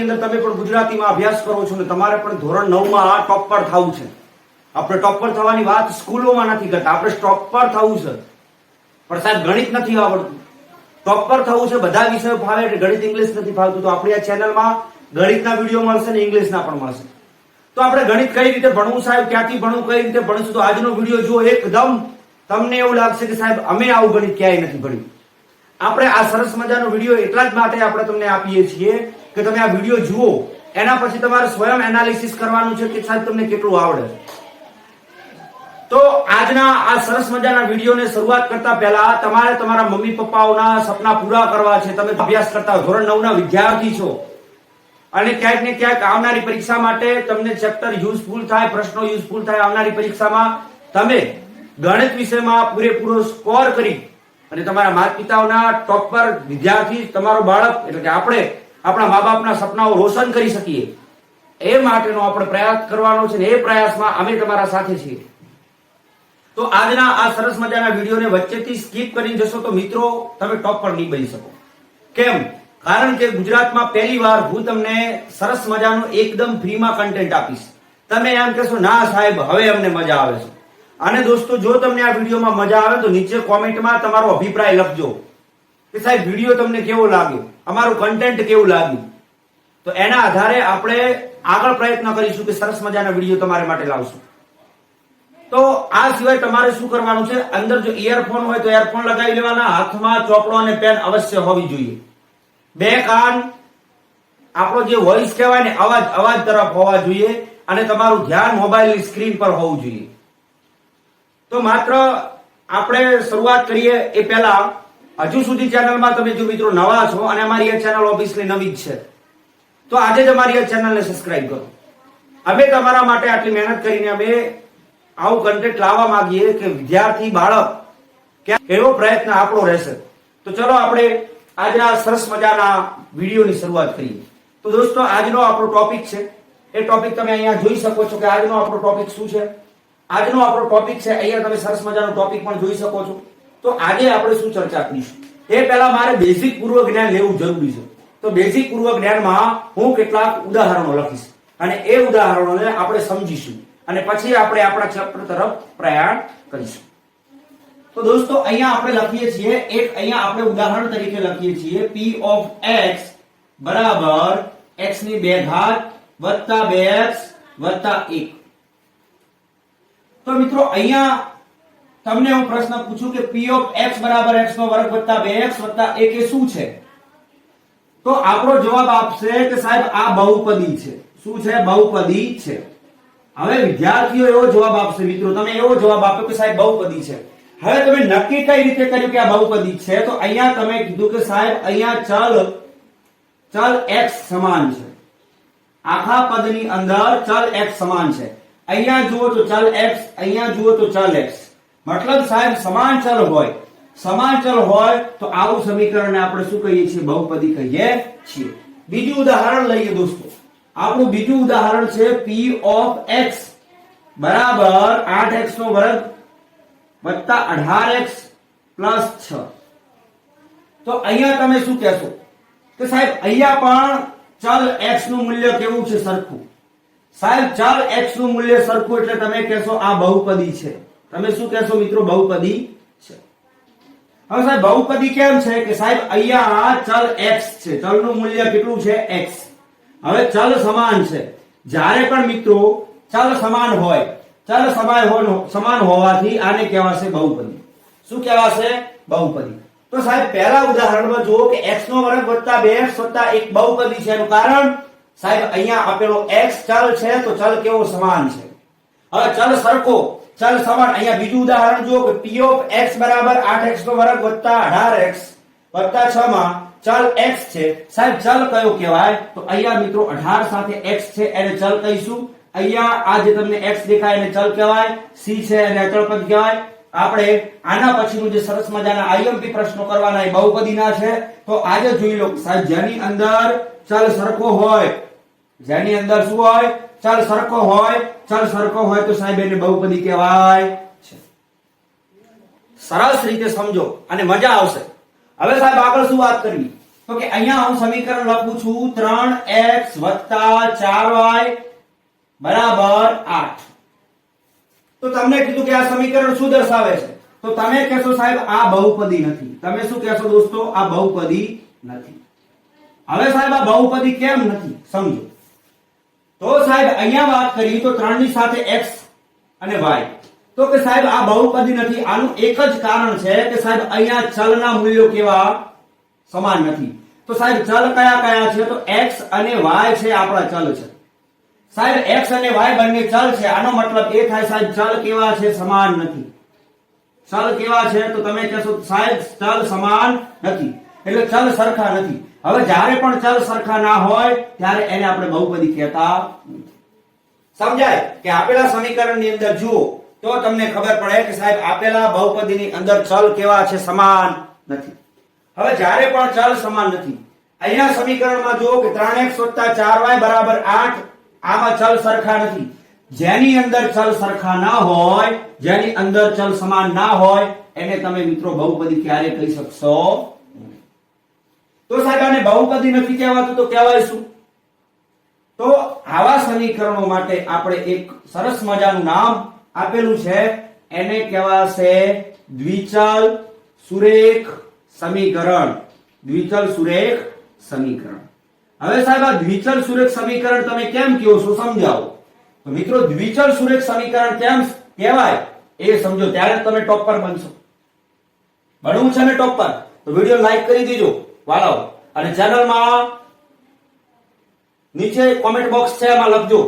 ગુજરાતની અંદર તમે પણ ગુજરાતીમાં અભ્યાસ કરો છો ને તમારે પણ ધોરણ નવમાં પર થવું છે. આપણે ટોપર થવાની વાત સ્કૂલોમાં નથી કરતા, આપણે ટોપર થવું છે. પણ સાહેબ, ગણિત નથી આવડતું. ટોપ પર થવું છે, બધા વિષયો ફાવે એટલે ગણિત ઇંગ્લિશ નથી ફાવતું. તો આપણી આ ચેનલમાં ગણિતના વીડિયો મળશે ને ઇંગ્લિશના પણ મળશે. તો આપણે ગણિત કઈ રીતે ભણવું સાહેબ, ક્યાંથી ભણવું, કઈ રીતે ભણીશું? તો આજનો વીડિયો જુઓ એકદમ તમને એવું લાગશે કે સાહેબ, અમે આવું ગણિત ક્યાંય નથી ભણ્યું. આપણે આ સરસ મજાનો વીડિયો એટલા જ માટે આપણે તમને આપીએ છીએ કે તમે આ વીડિયો જુઓ, એના પછી તમારે સ્વયં એનાલિસિસ કરવાનું છે કે સાહેબ તમને કેટલું આવડે. તો આજના આ સરસ મજાના વિડીયોને શરૂઆત કરતા પહેલા તમારે તમારા મમ્મી પપ્પાઓના સપના પૂરા કરવા છે. તમે અભ્યાસ કરતા ધોરણ નવ ના વિદ્યાર્થી છો. અને ક્યાંક ને ક્યાંક આવનારી પરીક્ષા માટે તમને ચેપ્ટર યુઝફુલ થાય, પ્રશ્નો યુઝફુલ થાય આવનારી પરીક્ષામાં. તમે ગણિત વિષયમાં પૂરેપૂરો સ્કોર કરી અને તમારા માતા પિતાઓના ટોપ પર વિદ્યાર્થી, તમારો બાળક, એટલે કે આપણે આપણા મા બાપના સપનાઓ રોશન કરી શકીએ. એ માટેનો આપણે પ્રયાસ કરવાનો છે ને એ પ્રયાસમાં અમે તમારા સાથે છીએ. તો આજના આ સરસ મજાના વિડીયોને વચ્ચેથી સ્કીપ કરીને જશો તો મિત્રો તમે ટોપ પર નહીં બની શકો. કેમ? કારણ કે ગુજરાતમાં પહેલી વાર હું તમને સરસ મજાનું એકદમ ફ્રીમાં કન્ટેન્ટ આપીશ. તમે એમ કહેશો, ના સાહેબ, હવે અમને મજા આવે છે. અને દોસ્તો, જો તમને આ વિડીયોમાં મજા આવે તો નીચે કોમેન્ટમાં તમારો અભિપ્રાય લખજો. કે સાહેબ વીડિયો તમને કેવો લાગ્યો? અમારું કન્ટેન્ટ કેવું લાગ્યું? તો એના આધારે આપણે આગળ પ્રયત્ન કરીશું કે સરસ મજાના વીડિયો તમારા માટે લાવશું. તો આ સિવાય તમારે શું કરવાનું છે? અંદર જો ઇયરફોન હોય તો ઇયરફોન લગાવી લેવાના, હાથમાં ચોપડો અને પેન અવશ્ય હોવી જોઈએ. બે કાન, આપણો જે વોઇસ કહેવાય ને, અવાજ અવાજ તરફ હોવા જોઈએ અને તમારું ધ્યાન મોબાઈલની સ્ક્રીન પર હોવું જોઈએ. તો માત્ર આપણે શરૂઆત કરીએ એ પહેલા હજુ સુધી ચેનલમાં તમે જો મિત્રો નવા છો અને અમારી આ ચેનલ ઓફિસની નવી જ છે, તો આજે જ અમારી આ ચેનલને સબસ્ક્રાઇબ કરો. અમે તમારા માટે આટલી મહેનત કરીને અમે આવું કન્ટેન્ટ લાવવા માંગીએ કે વિદ્યાર્થી, બાળક, ક્યાં એવો પ્રયત્ન આપણો રહેશે. તો ચલો આપણે આજના સરસ મજાના વિડીયોની શરૂઆત કરીએ. તો દોસ્તો, આજનો આપણો ટોપિક છે. એ ટોપિક તમે અહીંયા જોઈ શકો છો કે આજનો આપણો ટોપિક શું છે? આજનો આપણો ટોપિક છે, અહીંયા તમે સરસ મજાનો ટોપિક પણ જોઈ શકો છો. તો આજે આપણે શું ચર્ચા કરીશું? એ પહેલા મારે બેઝિક પૂર્વ જ્ઞાન લેવું જરૂરી છે. તો બેઝિક પૂર્વ જ્ઞાનમાં હું કેટલાક ઉદાહરણો લખીશ અને એ ઉદાહરણોને આપણે સમજીશું અને પછી આપણે આપણા ચેપ્ટર તરફ પ્રયાણ કરીશું. તો દોસ્તો, અહીંયા આપણે લખીએ છીએ, એક અહીંયા આપણે ઉદાહરણ તરીકે લખીએ છીએ, p ઓફ x બરાબર x ની બે ઘાત વત્તા 2x વત્તા 1 તો મિત્રો, અહીંયા તમને હું પ્રશ્ન પૂછું કે p ઓફ x બરાબર x નો વર્ગ વત્તા 2x વત્તા 1 એ શું છે? તો આપણો જવાબ આપશે કે સાહેબ આ બહુપદી છે. શું છે? બહુપદી છે. હવે વિદ્યાર્થીઓ એવો જવાબ આપશે, મિત્રો, તમે એવો જવાબ આપ્યો કે સાહેબ બહુપદી છે. હવે તમે નક્કી કઈ રીતે કર્યું કે આ બહુપદી છે? તો અહીંયા તમે કીધું કે સાહેબ અહીંયા ચલ ચલ x સમાન છે. આખા પદની અંદર ચલ x સમાન છે. અહીંયા જુઓ તો ચલ x, અહીંયા જુઓ તો ચલ x. મતલબ સાહેબ સમાન ચલ હોય. સમાન ચલ હોય તો આવું સમીકરણ આપણે શું કહીએ છીએ? બહુપદી કહીએ છીએ. બીજું ઉદાહરણ લઈએ દોસ્તો. આપણું બીજું ઉદાહરણ છે p ઓફ x. બરાબર 8x નો વર્ગ વત્તા 18x પ્લસ 6 તો અહીંયા તમે શું કહેશો? કે સાહેબ, અહીંયા પણ ચલ x નું મૂલ્ય કેવું છે સરખું? સાહેબ, ચલ x નું મૂલ્ય સરખું એટલે તમે કહેશો આ બહુપદી છે. તમે શું કહેશો મિત્રો? બહુપદી છે. હવે સાહેબ, બહુપદી કેમ છે કે સાહેબ, અહીંયા ચલ x છે. ચલનું મૂલ્ય કેટલું છે? x. હવે ચલ સમાન છે. જ્યારે પણ મિત્રો ચલ સમાન હોય, ચલ સમાન સમાન હોવાથી આને કહેવાશે બહુપદી. શું કહેવાશે? બહુપદી. તો સાહેબ, પહેલા ઉદાહરણમાં જુઓ કે x નો વર્ગ વત્તા 2x વત્તા 1 બહુપદી છે. એનું કારણ? સાહેબ, અહીંયા આપેલો x ચલ છે તો ચલ કેવો સમાન છે? હવે ચલ સરખો ચલ સમાન, અહીંયા બીજું ઉદાહરણ જુઓ કે p ઓફ x બરાબર 8x નો વર્ગ વત્તા 18x વત્તા 6 માં ચલ x છે. સાહેબ, ચલ કયો કહેવાય? તો અહીંયા મિત્રો 18 સાથે x છે, એને ચલ કહીશું. અહીંયા આ જે તમને x દેખાય એને ચલ કહેવાય. C છે એને અચળ પદ કહેવાય. આપણે આના પછીનું જે સરસ મજાના આઈએમપી પ્રશ્નો કરવાના એ બહુપદીના છે. તો આજે જોઈ લો સાહેબ, જેની અંદર ચલ સરખો હોય, જેની અંદર શું હોય? ચલ સરખો હોય, ચલ સરખો હોય તો સાહેબ એને બહુપદી કહેવાય. છે. સરસ રીતે સમજો અને મજા આવશે. હવે સાહેબ આગળ શું વાત કરવી? તો કે અહીંયા હું સમીકરણ લખું છું ત્રણ એક્સ વત્તા ચાર વાય બરાબર આઠ. તો તમને કીધું કે આ સમીકરણ શું દર્શાવે છે? તો તમે કહેશો સાહેબ આ બહુપદી નથી. તમે શું કહેશો દોસ્તો? આ બહુપદી નથી. હવે સાહેબ આ બહુપદી કેમ નથી? સમજો. તો સાહેબ, અહીંયા વાત કરી તો ત્રણની સાથે એક્સ અને વાય તો કે સાહેબ, આ બહુપદી નથી. આનું એક જ કારણ છે કે સાહેબ, અહીંયા ચલના મૂલ્યો કેવા? સમાન નથી. તો સાહેબ, ચલ કયા કયા છે? તો એક્સ અને વાય છે, આપણા ચલ છે. સાહેબ એક્સ અને વાય બંને ચલ છે. આનો મતલબ એ થાય, સાહેબ, ચલ કેવા છે? સમાન નથી. ચલ કેવા છે? તો તમે કહેશો, સાહેબ, ચલ સમાન નથી. એટલે ચલ સરખા નથી. હવે જ્યારે પણ ચલ સરખા ના હોય, ત્યારે એને આપણે બહુપદી કહેતા સમજાય કે આપેલા સમીકરણની અંદર જુઓ, તો તમને ખબર પડે કે સાહેબ, આપેલા બહુપદીની અંદર ચલ કેવા છે સમાન નથી. હવે જ્યારે પણ ચલ સમાન નથી, અહીંયા સમીકરણમાં જુઓ કે 3x 4y બરાબર આઠ, આમાં ચલ સરખા નથી. જેની અંદર ચલ સરખા ના હોય, જેની અંદર ચલ સમાન ના હોય, એને તમે મિત્રો બહુપદી ક્યારે કહી શકશો. તો સાહેબ, આને બહુપદી નથી કહેવાતું, તો કહેવાય શું? તો આવા સમીકરણો માટે આપણે એક સરસ મજાનું નામ આપેલું છે. એને કહેવાશે દ્વિચલ સુરેખ સમીકરણ. દ્વિચલ સુરેખ સમીકરણ. હવે સાહેબ, આ દ્વિચલ સુરેખ સમીકરણ તમે કેમ કહો છો? સમજાવો. તો મિત્રો, દ્વિચલ સુરેખ સમીકરણ કેમ કહેવાય? એ સમજો, ત્યારે તમે ટોપર બનશો. ભણવું છે ને ટોપર તો વીડિયો લાઈક કરી દેજો. વાલાઓ અને ચેનલમાં નીચે કોમેન્ટ બોક્સ છે, એમાં લખજો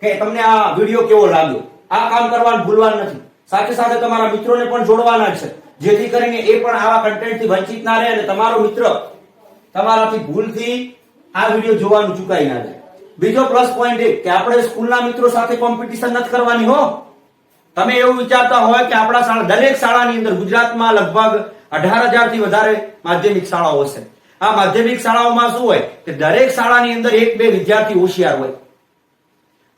કે તમને આ વીડિયો કેવો લાગ્યો. આ કામ કરવાનું ભૂલવાનું નથી. સાથે સાથે તમારા મિત્રોને પણ જોડવાના છે. જેથી કરીને એ પણ આવા કન્ટેન્ટથી વંચિત ના રહે અને તમારો મિત્ર તમારાથી ભૂલથી આ વીડિયો જોવાનું ચૂકાઈ ના જાય. બીજો પ્લસ પોઈન્ટ એ કે આપણે સ્કૂલના મિત્રો સાથે કોમ્પિટિશન નથી કરવાની હો. તમે એવું વિચારતા હોય કે આપણા શાળા, દરેક શાળાની અંદર ગુજરાતમાં લગભગ અઢારથી વધારે માધ્યમિક શાળાઓ છે. આ માધ્યમિક શાળાઓમાં શું હોય કે દરેક શાળાની અંદર એક બે વિદ્યાર્થી હોશિયાર હોય.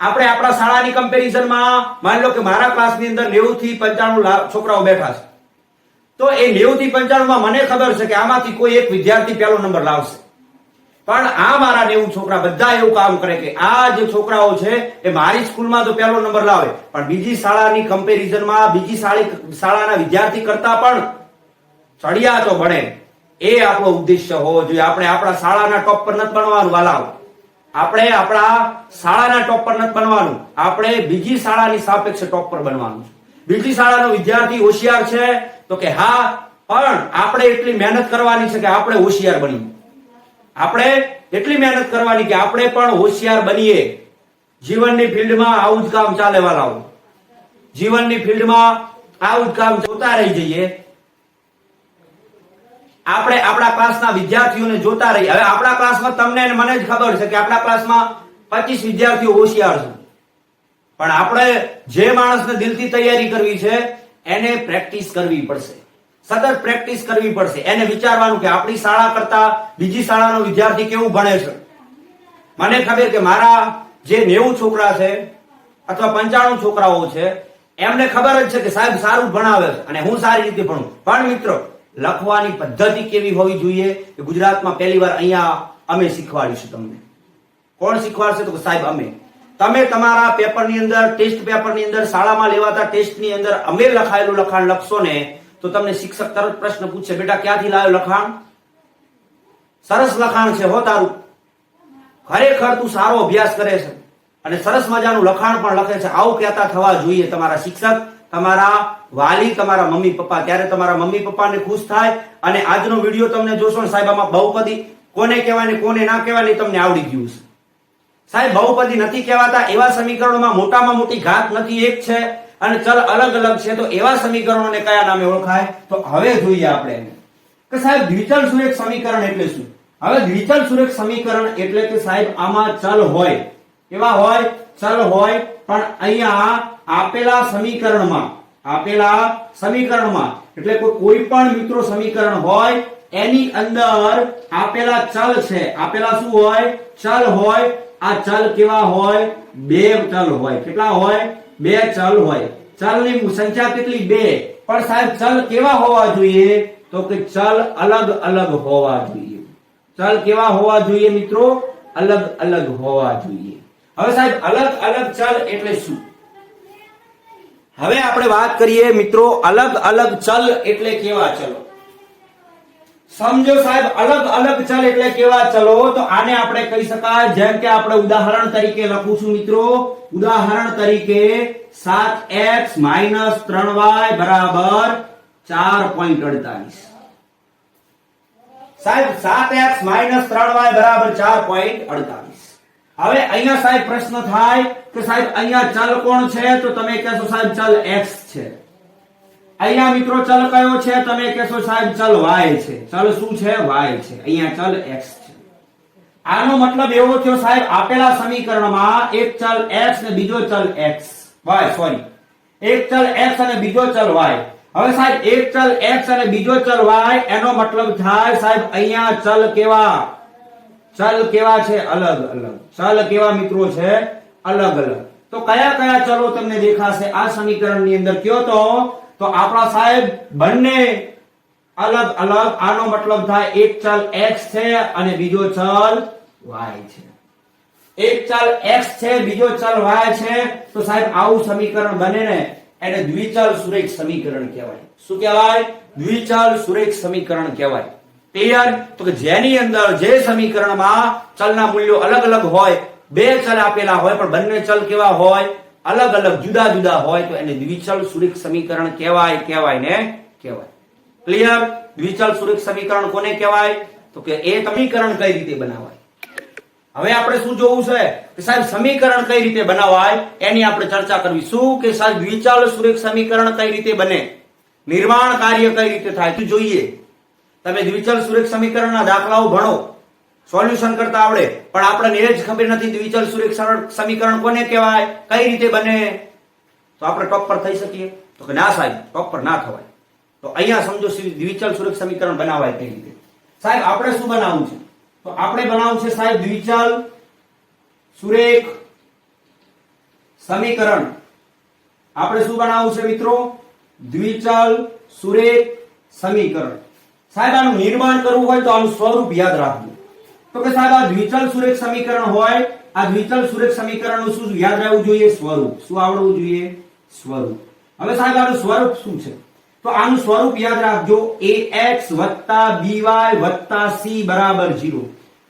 આપણે આપણા શાળાની કમ્પેરિઝનમાં માની લો કે મારા ક્લાસની અંદર 90 થી 95 છોકરાઓ બેઠા છે. તો એ 90 થી 95 મને ખબર છે કે આમાંથી કોઈ એક વિદ્યાર્થી પહેલો નંબર લાવશે. પણ આ મારા 90 છોકરા બધા એવું કામ કરે કે આ જે છોકરાઓ છે એ મારી સ્કૂલમાં તો પહેલો નંબર લાવે. પણ બીજી શાળાની કમ્પેરિઝનમાં બીજી શાળી શાળાના વિદ્યાર્થી કરતા પણ ચડિયા તો બને એ આપણો ઉદ્દેશ્ય હોવો જોઈએ. આપણે આપણા શાળાના ટોપ પર નથી બનવાનું વાલાઓ આપણે આપણા શાળાના ટોપ પર નથી બનવાનું આપણે બીજી શાળાની સાપેક્ષે ટોપ પર બનવાનું બીજી શાળાનો વિદ્યાર્થી હોશિયાર છે તો કે હા, પણ આપણે એટલી મહેનત કરવાની છે કે આપણે હોશિયાર બનીએ. આપણે એટલી મહેનત કરવાની કે આપણે પણ હોશિયાર બનીએ. જીવનની ફિલ્ડમાં આવું જ કામ ચાલે વાલાઓ જીવનની ફિલ્ડમાં આવું જ કામ જોતા રહી જઈએ. આપણે આપણા ક્લાસના વિદ્યાર્થીઓને જોતા રહીએ. હવે આપણા ક્લાસમાં તમને મને જ ખબર છે કે આપણા ક્લાસમાં 25 વિદ્યાર્થીઓ હોશિયાર છે. પણ આપણે જે માણસને દિલથી તૈયારી કરવી છે, એને પ્રેક્ટિસ કરવી પડશે. સતત પ્રેક્ટિસ કરવી પડશે. એને વિચારવાનું કે આપણી શાળા કરતા બીજી શાળાનો વિદ્યાર્થી કેવું ભણે છે. મને ખબર કે મારા જે નેવું છોકરા છે, અથવા પંચાણું છોકરાઓ છે, એમને ખબર જ છે કે સાહેબ સારું ભણાવે છે અને હું સારી રીતે ભણું. પણ મિત્રો લખવાની પદ્ધતિ કેવી હોવી જોઈએ કે ગુજરાતમાં પહેલીવાર અહીંયા અમે શીખવાડીશું તમને. કોણ શીખવાડશે તો સાહેબ અમે. તમે તમારા પેપરની અંદર, ટેસ્ટ પેપરની અંદર, શાળામાં લેવાતા ટેસ્ટની અંદર અમે લખાયેલું લખાણ લખશો ને, તો તમને શિક્ષક તરત પ્રશ્ન પૂછશે, બેટા, ક્યાંથી લાવ્યો લખાણ? સરસ લખાણ છે હો તારું. ખરેખર તું સારો અભ્યાસ કરે છે. અને સરસ મજાનું લખાણ પણ લખે છે. આવું કહેતા થવા જોઈએ તમારા શિક્ષક. તમારા વાલી, તમારા મમ્મી, પપ્પા. ત્યારે તમારા મમ્મી, પપ્પાને ખુશ થાય અને આજનો વીડિયો તમને જોશો ને સાહેબ, આમાં બહુપદી કોને કહેવાય ને કોને ના કહેવાય તમને આવડી ગયું છે સાહેબ, બહુપદી નથી કહેવાતા, એવા સમીકરણોમાં મોટામાં મોટી ઘાત નથી, એક છે. અને ચલ, અલગ અલગ છે. તો એવા સમીકરણોને કયા નામે ઓળખાય? તો હવે જોઈએ આપણે કે સાહેબ, દ્વિચલ સુરેખ સમીકરણ એટલે શું? હવે દ્વિચલ સુરેખ સમીકરણ એટલે કે સાહેબ, આમાં ચલ હોય. કેવા હોય ચલ હોય, પણ અહીંયા આપેલા સમીકરણમાં આપેલા સમીકરણમાં, એટલે કોઈ પણ મિત્રો સમીકરણ હોય, એની અંદર આપેલા ચલ છે. આપેલા શું હોય? ચલ હોય. આ ચલ કેવા હોય? બે ચલ હોય. કેટલા હોય? બે ચલ હોય. ચલની સંખ્યા કેટલી? બે. પણ સાહેબ, ચલ કેવા હોવા જોઈએ? તો કે ચલ અલગ અલગ હોવા જોઈએ. ચલ કેવા હોવા જોઈએ મિત્રો? અલગ અલગ હોવા જોઈએ. હવે સાહેબ, અલગ અલગ ચલ એટલે શું? હવે આપણે વાત કરીએ, મિત્રો, અલગ અલગ ચલ એટલે કેવા ચલો? સમજો સાહેબ, અલગ અલગ ચલ એટલે કેવા ચલો? તો આને આપણે કહી શકાય, જેમ કે આપણે ઉદાહરણ તરીકે લખું છું, મિત્રો. ઉદાહરણ તરીકે સાત એક્સ માઇનસ ત્રણ વાય બરાબર ચાર પોઈન્ટ અડતાલીસ. સાહેબ, સાત એક્સ માઇનસ ત્રણ વાય બરાબર ચાર પોઈન્ટ અડતાલીસ. હવે અહીંયા સાહેબ પ્રશ્ન થાય કે સાહેબ અહીંયા ચલ કોણ છે? તો તમે કહેશો સાહેબ ચલ એક્સ છે. અહીંયા મિત્રો ચલ કયો છે? તમે કહેશો સાહેબ ચલ વાય છે. ચલ શું છે? વાય છે. અહીંયા ચલ એક્સ છે. આનો મતલબ એવો થયો સાહેબ, આપેલા સમીકરણમાં એક ચલ એક્સ ને બીજો ચલ એક્સ વાય સોરી એક ચલ એક્સ અને બીજો ચલ વાય હવે સાહેબ, એક ચલ એક્સ અને બીજો ચલ વાય એનો મતલબ થાય સાહેબ અહીંયા ચલ કેવા? ચલ કેવા છે? અલગ અલગ. ચલ કેવા મિત્રો છે? અલગ અલગ. તો કયા કયા ચલો તમને દેખાશે? આ સમીકરણની અંદર કયો તો? તો આપણા સાહેબ બંને અલગ અલગ. આનો મતલબ થાય એક ચલ x છે અને બીજો ચલ y છે. એક ચલ x છે, બીજો ચલ y છે. તો સાહેબ, આવું સમીકરણ બને ને એને દ્વિચલ સુરેખ સમીકરણ કહેવાય. શું કહેવાય? દ્વિચલ સુરેખ સમીકરણ કહેવાય. ક્લિયર તો કે જેની અંદર જે સમીકરણમાં ચલના મૂલ્યો અલગ અલગ હોય, બે ચલ આપેલા હોય, પણ બંને ચલ કેવા હોય, અલગ અલગ જુદા જુદા હોય, તો એને દ્વિચલ સુરેખ સમીકરણ કહેવાય કહેવાય ને કહેવાય. ક્લિયર દ્વિચલ સુરેખ સમીકરણ કોને કહેવાય? તો કે એ સમીકરણ કઈ રીતે બનાવાય? હવે આપણે શું જોવું છે? કે સાહેબ, સમીકરણ કઈ રીતે બનાવાય? એની આપણે ચર્ચા કરવી. શું? કે સાહેબ, દ્વિચલ સુરેખ સમીકરણ કઈ રીતે બને? નિર્માણ કાર્ય કઈ રીતે થાય? તો જોઈએ. તમે દ્વિચલ સુરેખ સમીકરણના દાખલાઓ ભણો. સોલ્યુશન કરતા આવડે. પણ આપણને એ જ ખબર નથી દ્વિચલ સુરેખ સમીકરણ કોને કહેવાય? કઈ રીતે બને? તો આપણે ટોપ પર થઈ શકીએ. તો કે ના સાહેબ, ટોપ પર ના થવાય. તો અહીંયા સમજો દ્વિચલ સુરેખ સમીકરણ બનાવાય કઈ રીતે? સાહેબ, આપણે શું બનાવવું છે? તો આપણે બનાવવું છે સાહેબ દ્વિચલ સુરેખ સમીકરણ. આપણે શું બનાવવું છે મિત્રો? દ્વિચલ સુરેખ સમીકરણ. સાહેબ, આનું નિર્માણ કરવું હોય તો આનું સ્વરૂપ યાદ રાખવું તો કે સાહેબ, આ દ્વિચલ સુરેખ સમીકરણ હોય, આ દ્વિચલ સુરેખ સમીકરણનું શું યાદ રહેવું જોઈએ? સ્વરૂપ. શું આવડવું જોઈએ? સ્વરૂપ. હવે સાહેબ, આનું સ્વરૂપ શું છે? તો આનું સ્વરૂપ યાદ રાખજો. એ એક્સ વત્તા બીવાય વત્તા સી બરાબર જીરો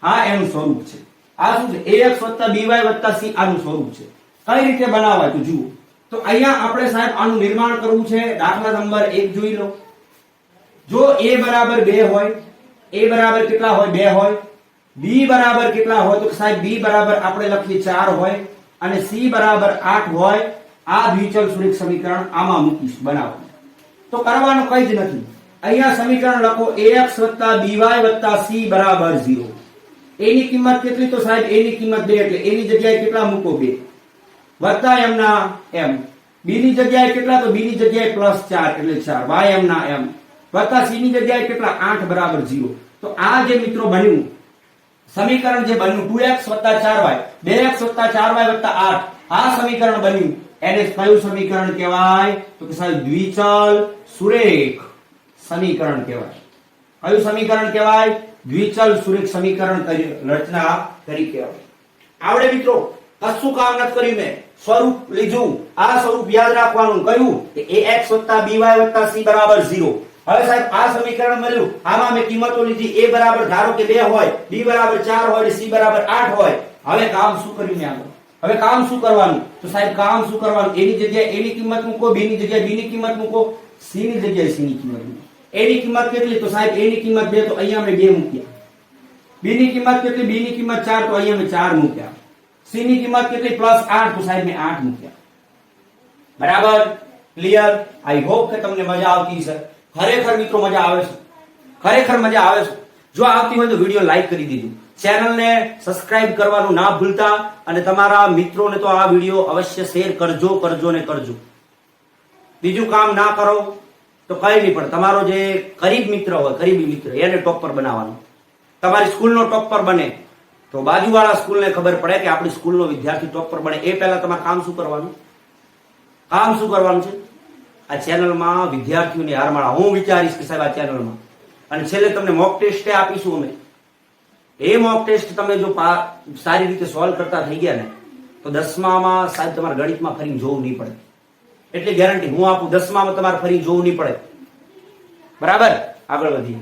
આ એનું સ્વરૂપ છે. આ શું છે? એ એક્સ વત્તા બીવાય વત્તા સી આનું સ્વરૂપ છે. કઈ રીતે બનાવાય? તો જુઓ. તો અહીંયા આપણે સાહેબ, આનું નિર્માણ કરવું છે. દાખલા નંબર એક જોઈ લો. જો એ બરાબર બે હોય, એ બરાબર કેટલા હોય? બે હોય. બી બરાબર કેટલા હોય? તો સાહેબ, બી બરાબર આપણે લખીએ ચાર હોય અને સી બરાબર આઠ હોય. આ દ્વિચલ સુરેખ સમીકરણ આમાં મૂકીશ, બનાવો. તો કરવાનું કઈ જ નથી. અહીંયા સમીકરણ લખો, ax by c બરાબર 0 એની કિંમત કેટલી? તો સાહેબ, એની કિંમત 2 એટલે એની જગ્યાએ કેટલા મૂકો 2 વત્તા એમના એમ. બીની જગ્યાએ કેટલા? તો b ની જગ્યાએ પ્લસ 4 એટલે 4 y એમના m વત્તા c ની જગ્યાએ કેટલા? 8 બરાબર 0 તો આ જે મિત્રો બન્યું, સમીકરણ જે બન્યું 2x 4y 2x 4y 8 આ સમીકરણ બન્યું. એને કયું સમીકરણ કહેવાય? તો કે સાહેબ દ્વિચલ સુરેખ સમીકરણ કહેવાય. કયું સમીકરણ કહેવાય? દ્વિચલ સુરેખ સમીકરણ કરી રચના કરી કહેવાય. આવડે મિત્રો, કશું કામ નથી કર્યું મેં. સ્વરૂપ લીધું. આ સ્વરૂપ યાદ રાખવાનું. કયું? કે ax by c બરાબર 0 હવે સાહેબ, આ સમીકરણ મળ્યું. આમાં મેં કિંમતો લીધી. a બરાબર ધારો કે 2 હોય b બરાબર 4 હોય, અને c બરાબર 8 હોય. હવે કામ શું કર્યું મેં આગળ? હવે કામ શું કરવાનું? તો સાહેબ, કામ શું કરવાનું? a ની જગ્યાએ a ની કિંમત મૂકો, b ની જગ્યાએ b ની કિંમત મૂકો, c ની જગ્યાએ c ની કિંમત મૂકો. A ની કિંમત કેટલી? તો સાહેબ, a ની કિંમત 2 તો અહીંયા મેં 2 મૂક્યા. B ની કિંમત કેટલી? B ની કિંમત 4 તો અહીંયા મેં 4 મૂક્યા. C ની કિંમત કેટલી? પ્લસ 8 તો સાહેબ, મેં 8 મૂક્યા. બરાબર? ક્લિયર આઈ હોપ કે તમને મજા આવતી છે ખરેખર મિત્રો મજા આવે છે. ખરેખર મજા આવે છે. જો આવતી હોય તો વીડિયો લાઈક કરી દીધું. ચેનલને સબસ્ક્રાઇબ કરવાનું ના ભૂલતા અને તમારા મિત્રોને તો આ વીડિયો અવશ્ય શેર કરજો કરજો ને કરજો. બીજું કામ ના કરો તો કઈ નહીં, પણ તમારો જે કરીબ મિત્ર હોય કરીબી મિત્ર, એને ટોપ પર બનાવવાનો. તમારી સ્કૂલનો ટોપ પર બને. તો બાજુવાળા સ્કૂલને ખબર પડે કે આપણી સ્કૂલનો વિદ્યાર્થી ટોપ પર બને. એ પહેલા તમારે કામ શું કરવાનું? કામ શું કરવાનું છે? આ ચેનલમાં વિદ્યાર્થીઓને હારમાળા હું વિચારીશ કે સાહેબ આ ચેનલમાં અને છેલ્લે તમને મોક ટેસ્ટ આપીશું અમે. એ મોક ટેસ્ટ તમે જો સારી રીતે સોલ્વ કરતા થઈ ગયા ને, તો દસમામાં સાહેબ તમારે ગણિતમાં ફરી જોવું નહીં પડે. એટલી ગેરંટી હું આપું, દસમામાં તમારે ફરી જોવું નહીં પડે. બરાબર? આગળ વધીએ.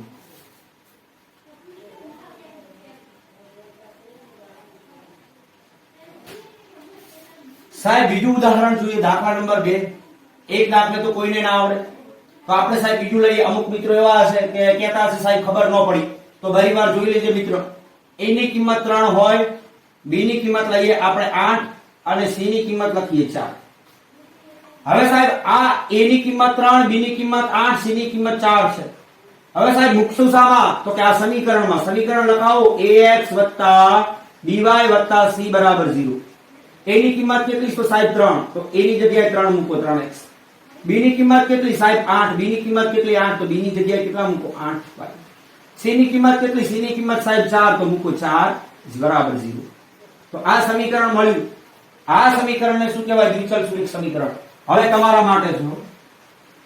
સાહેબ, બીજું ઉદાહરણ જોઈએ, દાખલા નંબર બે. એક દાખલે તો કોઈને ના આવડે. તો આપણે સાહેબ બીજું લઈએ. અમુક મિત્રો એવા હશે કે કહેતા હશે, સાહેબ, ખબર ન પડી. તો ઘણી વાર જોઈ લેજે મિત્રો. એની ની કિંમત ત્રણ હોય બી ની કિંમત લઈએ આપણે આઠ અને સી ની કિંમત લખીએ ચાર. હવે સાહેબ, આ એ ની કિંમત ત્રણ બી ની કિંમત આઠ સી ની કિંમત ચાર છે. હવે સાહેબ, મુકશું શામાં. તો કે આ સમીકરણમાં. સમીકરણ લખાવો. એક્સ વત્તા ડીવાય વત્તા સી બરાબર ઝીરો એની કિંમત કેટલી તો સાહેબ, ત્રણ. તો એની જગ્યાએ ત્રણ મૂકો 3x b ની કિંમત કેટલી? સાહેબ, આઠ. બી ની કિંમત કેટલી? આઠ. તો બી ની જગ્યાએ કેટલા મૂકો? આઠ. 8 સી ની કિંમત કેટલી? સી ની કિંમત સાહેબ ચાર. તો મૂકો ચાર. બરાબર ઝીરો. તો આ સમીકરણ મળ્યું. આ સમીકરણને શું કહેવાય? દ્વિચલ સુરેખ સમીકરણ. હવે તમારા માટે જો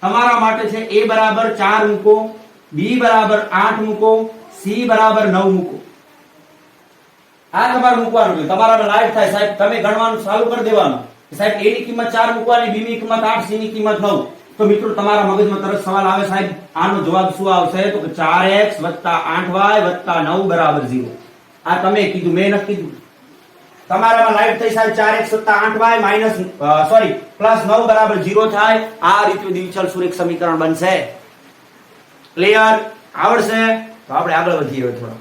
તમારા માટે છે એ બરાબર ચાર મૂકો. બી બરાબર આઠ મૂકો. સી બરાબર નવ મૂકો. આ તમારે મૂકવાનું છે. તમારા લાઈટ થાય સાહેબ. તમે ગણવાનું ચાલુ કરી દેવાનું. સાહેબ એ ની કિંમત ચાર મૂકવાની બી ની કિંમત આઠ સી ની કિંમત નવ. તો મિત્રો, તમારા મગજમાં તરત સવાલ આવે સાહેબ, આનો જવાબ શું આવશે? તો ચાર એક્સ વત્તા આઠ વાય વત્તા નવ બરાબર ઝીરો આ તમે કીધું, મેં નથી કીધું. તમારામાં લાઈટ થઈ સાહેબ, ચાર એક્સ વત્તા આઠ વાય માઇનસ સોરી પ્લસ નવ બરાબર ઝીરો થાય. આ રીતે દ્વિચલ સુરેખ સમીકરણ બનશે. ક્લિયર આવડશે? તો આપણે આગળ વધીએ થોડા.